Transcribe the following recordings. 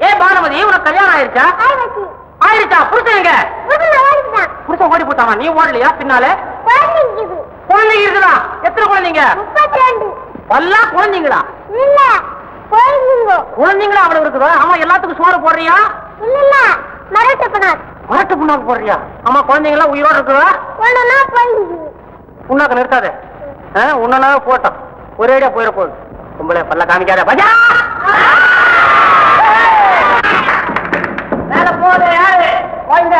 ஏ பானுமதி உனக்கு கல்யாணம் ஆயிருச்சா? ஆயிருச்சா? புருஷனுங்க புருஷன் ஓடி போட்டாமா நீ ஓடலையா பின்னால? குழந்தைங்க இருக்குதா. எத்தனை குழந்தைங்க? பல்லா குழந்தைங்களா? இல்ல குழந்தைங்க. குழந்தைங்களா அவ்வளவு இருக்குதா? ஆமா எல்லாத்துக்கும் சோறு போடுறியா? இல்ல மரட்டு பண்ணாது மரட்டு புண்ணாக்கு போடுறியா? ஆமா குழந்தைங்களா உயிரோட இருக்குதா? புண்ணாக்கு நிறுத்தாதே. உன்னனாவே போட்டோம். ஒரேடியா போயிட போகுது. உங்களை பல்ல காமிக்காத. பஜா! மேல யாரு வாங்க.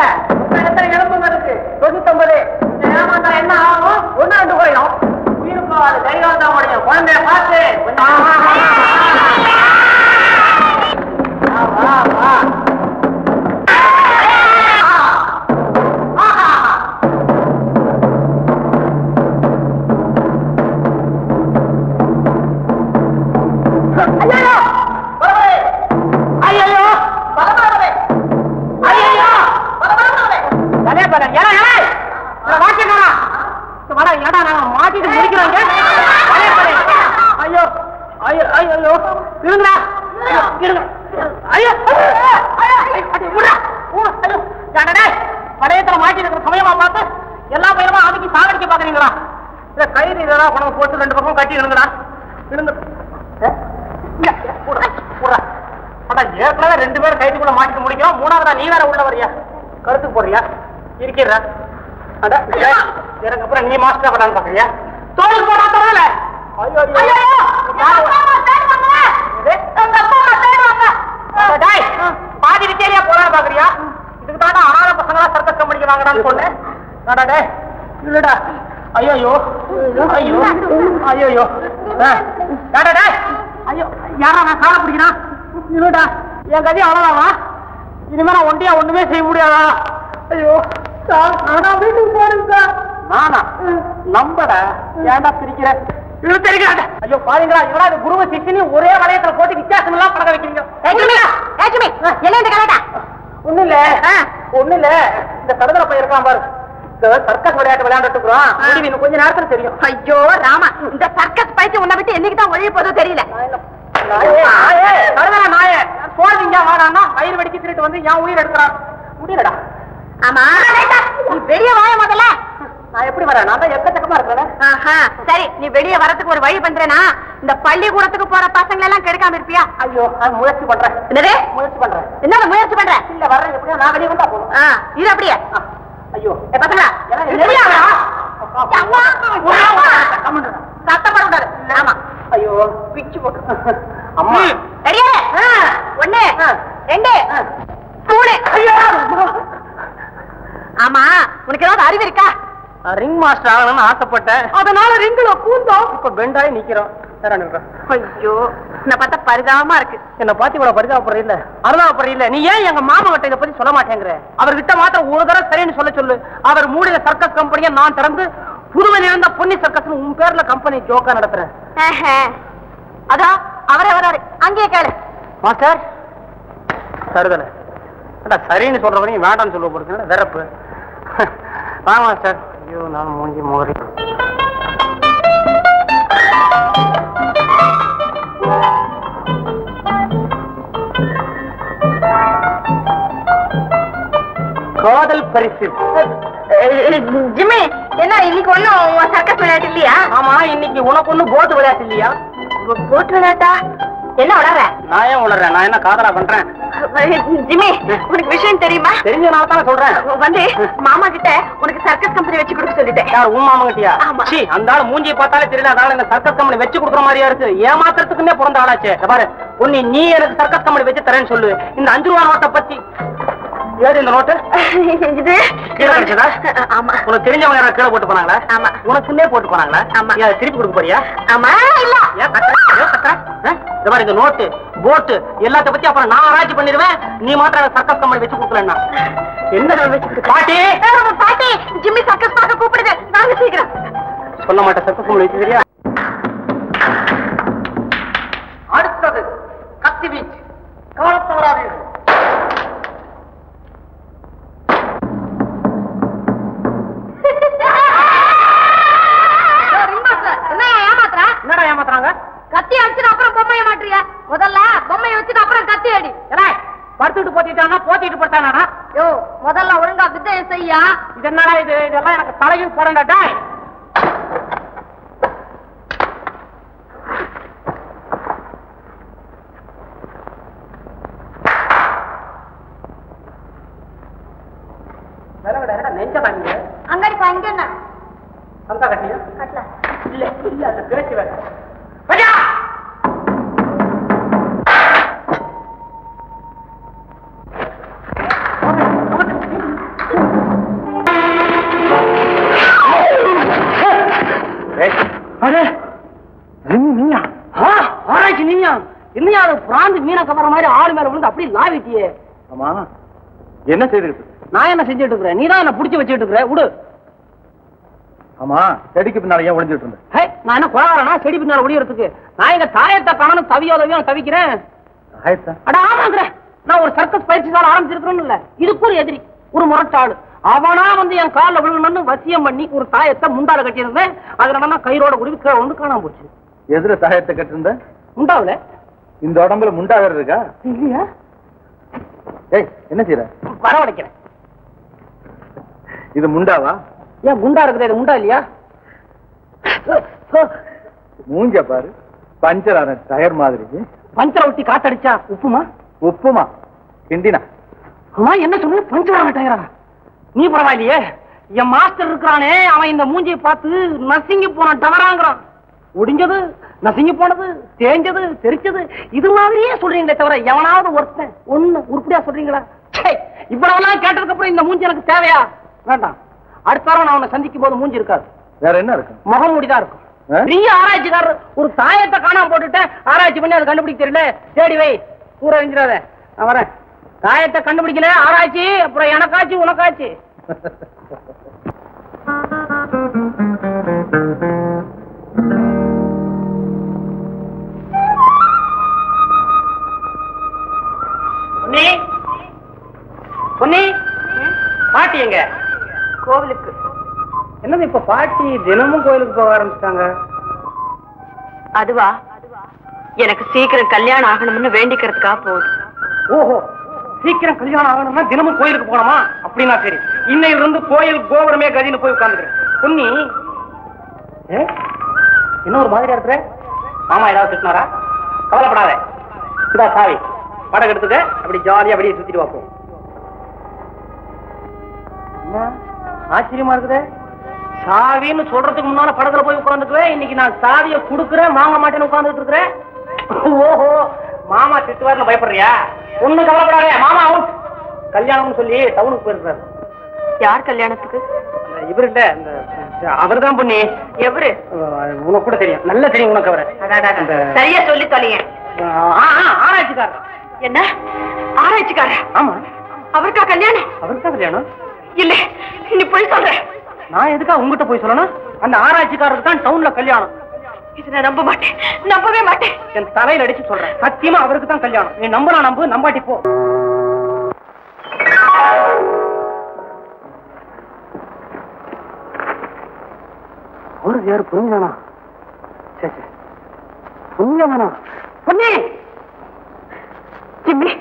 ஐயோ ஐயோ. ஐயோ, இருங்க. ஐயோ? பழையத்துல மாட்டிட்டு இருக்கிற சமயமா பார்த்து எல்லா பையனுமா அதுக்கு சாகடிக்க பாக்குறீங்களா இல்ல கயிறு இதெல்லாம் கொண்டு போட்டு ரெண்டு பக்கம் கட்டி இருங்கடா. இருங்க. ஏற்கனவே ரெண்டு பேரும் கைதுக்குள்ள மாட்டிட்டு முடிக்கிறோம். மூணாவதா நீ வேற உள்ள வரியா? கருத்துக்கு போறியா? இருக்கிற. அட எனக்கு அப்புறம் நீ மாஸ்டர் படான்னு பாக்குறியா தோலுக்கு போடா தரல ஐயோ. பாதி வித்தியாரியா போறான்னு பாக்குறியா இதுக்கு தாண்டா அனாத பசங்களா சர்க்கஸ் கம்பெனிக்கு வாங்கடான்னு சொன்னேன் டாடா இல்லடா ஐயோ ஐயோ ஐயோ ஐயோ டாடா டேய் ஐயோ யாரா நான் கால பிடிக்கிறான் இல்லடா என் கதி அவ்வளவுதானா இனிமே நான் ஒண்டியா ஒண்ணுமே செய்ய முடியாதா ஐயோ சார் நான் வீட்டுக்கு போறேன் சார் நானா நம்படா ஏன்டா பிரிக்கிறேன் இது தெரிகிறாங்க ஐயோ பாருங்களா இவரா இது குருவ சிஷ்யனி ஒரே வளையத்துல போட்டு வித்தியாசம் எல்லாம் பழக வைக்கிறீங்க. என்ன இந்த கலாட்டா? ஒண்ணு இல்ல ஒண்ணு இல்ல இந்த பையன் இருக்கான் பாரு. சர்க்கஸ் விளையாட்டு விளையாண்டுட்டு இருக்கிறோம் கொஞ்ச நேரத்துல தெரியும். ஐயோ ராமா இந்த சர்க்கஸ் பயிற்சி உன்னை விட்டு என்னைக்கு தான் ஒழிய போதோ தெரியல. நாயே, போடுவீங்க வாடான்னா கயிறு வெடிக்க திருட்டு வந்து என் உயிர் எடுக்கிறான். முடியலடா. ஆமா. வெளிய வாய முதல்ல. நான் எப்படி வரேன்? நான் தான் எக்கச்சக்கமா இருக்கிறேன். ஆஹா சரி நீ வெளிய வரதுக்கு ஒரு வழி பண்றேனா? இந்த பள்ளிக்கூடத்துக்கு போற பசங்க எல்லாம் கெடுக்காம இருப்பியா? ஐயோ நான் முயற்சி பண்றேன். என்னது? முயற்சி பண்றேன். என்ன முயற்சி பண்ற? இல்ல வர்றேன் எப்படியோ நான் வெளியே வந்தா போதும். ஆ, இரு அப்படியே. ஐயோ. பசங்களா ஆமா. ஐயோ பிச்சு போட்டு. அம்மா. ரெடியா? ஒண்ணு ரெண்டு மூணு. ஆமா உனக்கு ஏதாவது அறிவு இருக்கா? ரிங் மாஸ்டர் ஆகணும்னு ஆசைப்பட்டேன். அதனால ரிங்குல கூந்தோம். இப்ப பெண்டாயி நிக்கிறோம். ஐயோ என்ன பார்த்தா பரிதாபமா இருக்கு. என்ன பாத்தி இவ்வளவு பரிதாபப்படுற இல்ல அருதாபப்படுற இல்ல நீ ஏன் எங்க மாமா கிட்ட இதை பத்தி சொல்ல மாட்டேங்கிற? அவர்கிட்ட மாத்திரம் ஒரு தடவை சரின்னு சொல்ல சொல்லு. அவர் மூடின சர்க்கஸ் கம்பெனியை நான் திறந்து புதுவையில் இருந்த பொன்னி சர்க்கஸ் உன் பேர்ல கம்பெனி ஜோக்கா நடத்துறேன். அதான் அவரே வராரு அங்கேயே கேளு. மாஸ்டர் சருதல சரின்னு சொல்றவரையும் வேண்டாம்னு சொல்ல போறது வெறப்பு? மாஸ்டர். ஐயோ நான் மூஞ்சி மோரி காதல் பரிசு. ஜிம்மி என்ன இன்னைக்கு ஒண்ணும் சர்க்கஸ் விளையாட்டு இல்லையா? ஆமா இன்னைக்கு உனக்கு ஒண்ணு போட்டு விளையாட்டு இல்லையா? போட்டு விளையாட்டா? என்ன விளையாடுற நான் ஏன் உணர்றேன் நான் என்ன காதலா பண்றேன்? ஜிம்மி உனக்கு விஷயம் தெரியுமா? தெரிஞ்சனால தான் சொல்றேன் வந்து மாமா கிட்ட உனக்கு சர்க்கஸ் கம்பெனி வச்சு கொடுக்க சொல்லிட்டேன். யார் உன் மாமா கிட்டியா. சீ அந்த ஆளு மூஞ்சி பார்த்தாலே தெரியல அதனால இந்த சர்க்கஸ் கம்பெனி வச்சு கொடுக்குற மாதிரியா இருக்கு. ஏமாத்துறதுக்குன்னே பிறந்த ஆளாச்சே. பாரு உன்னை நீ எனக்கு சர்க்கஸ் கம்பெனி வச்சு தரேன்னு சொல்லு. இந்த அஞ்சு ரூபா நோட்டை பத்தி ஏது இந்த நோட்டு இது கீழே கிடைச்சதா? ஆமா. உனக்கு தெரிஞ்சவங்க யாராவது கீழே போட்டு போனாங்களா? ஆமா. உனக்குன்னே போட்டு போனாங்களா? ஆமா. ஏன் திருப்பி கொடுக்க போறியா? ஆமா. இல்ல. ஏன் கத்துற? ஏன் கத்துற? ஆ? இந்த மாதிரி இந்த நோட்டு போட்டு எல்லாத்த பத்தி அப்புறம் நான் ஆராய்ச்சி பண்ணிடுவேன். நீ மாத்திரம் சர்க்கஸ் கம்பெனி வச்சு கொடுக்கலன்னா. என்ன வச்சு பாட்டி! பாட்டி ஜிம்மி சர்க்கஸ் பார்க்க கூப்பிடுது. வாங்க சீக்கிரம். சொல்ல மாட்டேன் சர்க்கஸ் கம்பெனி வச்சு சரியா பொம்மைய மாட்டுறியா? முதல்ல பொம்மைய வச்சுட்டு அப்புறம் கத்தி அடி படுத்துட்டு போத்திட்டானா போத்திட்டு படுத்தானா யோ முதல்ல ஒழுங்கா வித்தைய செய்யா. இது என்னடா இது? இதெல்லாம் எனக்கு தலையில் போடண்டா டேய் நெஞ்ச வாங்க அங்கடி அங்க என்ன? சந்தா கட்டியா? கட்டல. இல்ல இல்ல அந்த பேச்சு வேற. பிராந்து மீனை கவர மாதிரி ஆளு மேல விழுந்து அப்படி லாவிட்டியே. ஆமா என்ன செய்துக்கிட்டு நான் என்ன செஞ்சுட்டு இருக்கிறேன்? நீ தான் என்ன புடிச்சு வச்சுட்டு இருக்கிற? விடு. ஆமா செடிக்கு பின்னால ஏன் ஒளிஞ்சிட்டு இருந்த? ஹே, நான் என்ன குழாரனா செடி பின்னால ஒடியறதுக்கு நான் எங்க தாயத்தை காணணும் தவியோ தவியோ தவிக்கிறேன். அட ஆமாங்கிற. நான் ஒரு சர்க்கஸ் பயிற்சிசால ஆரம்பிச்சிருக்கிறேன்னு இல்ல. இதுக்கு ஒரு எதிரி ஒரு முரட்டாளு. அவனா வந்து என் காலில் விழுகணும்னு வசியம் பண்ணி ஒரு தாயத்தை முண்டால கட்டியிருந்தேன். அதுல நான் கயிறோட குடி கீழே வந்து காணாம போச்சு. எதுல தாயத்தை கட்டிருந்த முண்டாவுல. இந்த உடம்புல முண்டா வேற இருக்கா? இல்லையா? ஏய் என்ன செய்யற வரவழைக்கிறேன். இது முண்டாவா? ஏன் குண்டா இருக்குது? இது முண்டா இல்லையா? மூஞ்ச பாரு. பஞ்சர் ஆன டயர் மாதிரி. பஞ்சரை ஒட்டி காத்தடிச்சா உப்புமா? உப்புமா. கிண்டினா. அம்மா என்ன சொன்ன பஞ்சரான டயரா? நீ பரவாயில்லையே. என் மாஸ்டர் இருக்கிறானே. அவன் இந்த மூஞ்சியை பார்த்து நசுங்கி போன டவராங்கிறான். ஒடிஞ்சது நசுங்கி போனது தேஞ்சது தெரிச்சது இது மாதிரியே சொல்றீங்களே தவிர எவனாவது ஒருத்தன் ஒண்ணு உருப்படியா சொல்றீங்களா? ச்சே, இவ்வளவெல்லாம் கேட்டதுக்கு அப்புறம் இந்த மூஞ்சி எனக்கு தேவையா? வேண்டாம். அடுத்த வாரம் நான் உன்னை சந்திக்கும் போது மூஞ்சி இருக்காது. வேற என்ன இருக்கு? முகம் முடிதான் இருக்கும்? பெரிய ஆராய்ச்சிக்காரர் ஒரு தாயத்தை காணாம போட்டுட்டேன். ஆராய்ச்சி பண்ணி அதை கண்டுபிடிக்க தெரியல. தேடி வை ஊற எரிஞ்சிடாத. நான் வரேன். தாயத்தை கண்டுபிடிக்கல ஆராய்ச்சி அப்புறம் எனக்காச்சு உனக்காச்சு. பொன்னி? பொன்னி? பாட்டி எங்க? கோவிலுக்கு. என்னது இப்ப பாட்டி தினமும் கோயிலுக்கு போக ஆரம்பிச்சிட்டாங்க? அதுவா? எனக்கு சீக்கிரம் கல்யாணம் ஆகணும்னு வேண்டிக்கிறதுக்காக போகுது. ஓஹோ சீக்கிரம் கல்யாணம் ஆகணும்னா தினமும் கோயிலுக்கு போனோமா அப்படின்னா சரி. இன்னையில இருந்து கோயில் கோபுரமே கதின்னு போய் உட்காந்துக்கிறேன். பொன்னி? என்ன ஒரு மாதிரியா இருக்கிற மாமா ஏதாவது திட்டினாரா? கவலைப்படாத. இதா சாவி. படம் எடுத்துக்க அப்படி ஜாலியா அப்படியே சுத்திட்டு என்ன? ஆச்சரியமா இருக்குதே. சாவின்னு சொல்றதுக்கு முன்னால படத்துல போய் உட்காந்துக்குவேன் இன்னைக்கு நான் சாவியை கொடுக்குறேன் வாங்க மாட்டேன்னு உட்கார்ந்துட்டு இருக்கிறேன். ஓஹோ மாமா திட்டுவார்னு பயப்படுறியா? ஒண்ணும் கவலைப்படாதே. மாமா அவுட் கல்யாணம்னு சொல்லி டவுனுக்கு போயிருக்காரு யார் கல்யாணத்துக்கு? இவர் இல்ல அவர் தான் பொண்ணி. எவரு? உனக்கு கூட தெரியும். நல்ல தெரியும் உனக்கு அவரை. சரியா சொல்லி தொலைங்க ஆராய்ச்சிக்காரர். என்ன? ஆராய்ச்சிக்கார ஆமா. அவருக்கா கல்யாணம்? அவருக்கு கல்யாணம்? இல்ல நீ போய் சொல்ற. நான் எதுக்கா உங்ககிட்ட போய் சொல்லணும்? அந்த ஆராய்ச்சிக்காரருக்கு தான் டவுன்ல கல்யாணம். இது நான் நம்ப மாட்டேன். நம்பவே மாட்டேன். என் தலையில அடிச்சு சொல்றேன். சத்தியமா அவருக்கு தான் கல்யாணம். நீ நம்பலாம் நம்பு நம்பாட்டி போ. அவருக்கு யாரு புரிஞ்சானா சரி சரி புரிஞ்சானா பொன்னி! ஜிம்மி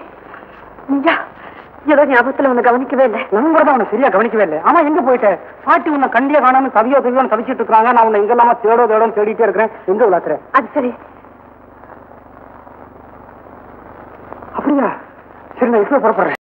நீயா? ஏதோ ஞாபகத்துல உன்னை கவனிக்கவே இல்லை. தான் உன்னை சரியா கவனிக்கவே இல்லை. ஆமா எங்க போயிட்ட? பாட்டி உன்னை கண்டியா காணாம தவியோ தவியோன்னு தவிச்சிட்டு இருக்காங்க நான் உன்னை எங்கெல்லாமா தேடோ தேடோன்னு தேடிட்டே இருக்கிறேன். எங்க விளாத்துற அது சரி. அப்படியா? சரி நான் இப்ப புறப்படுறேன்?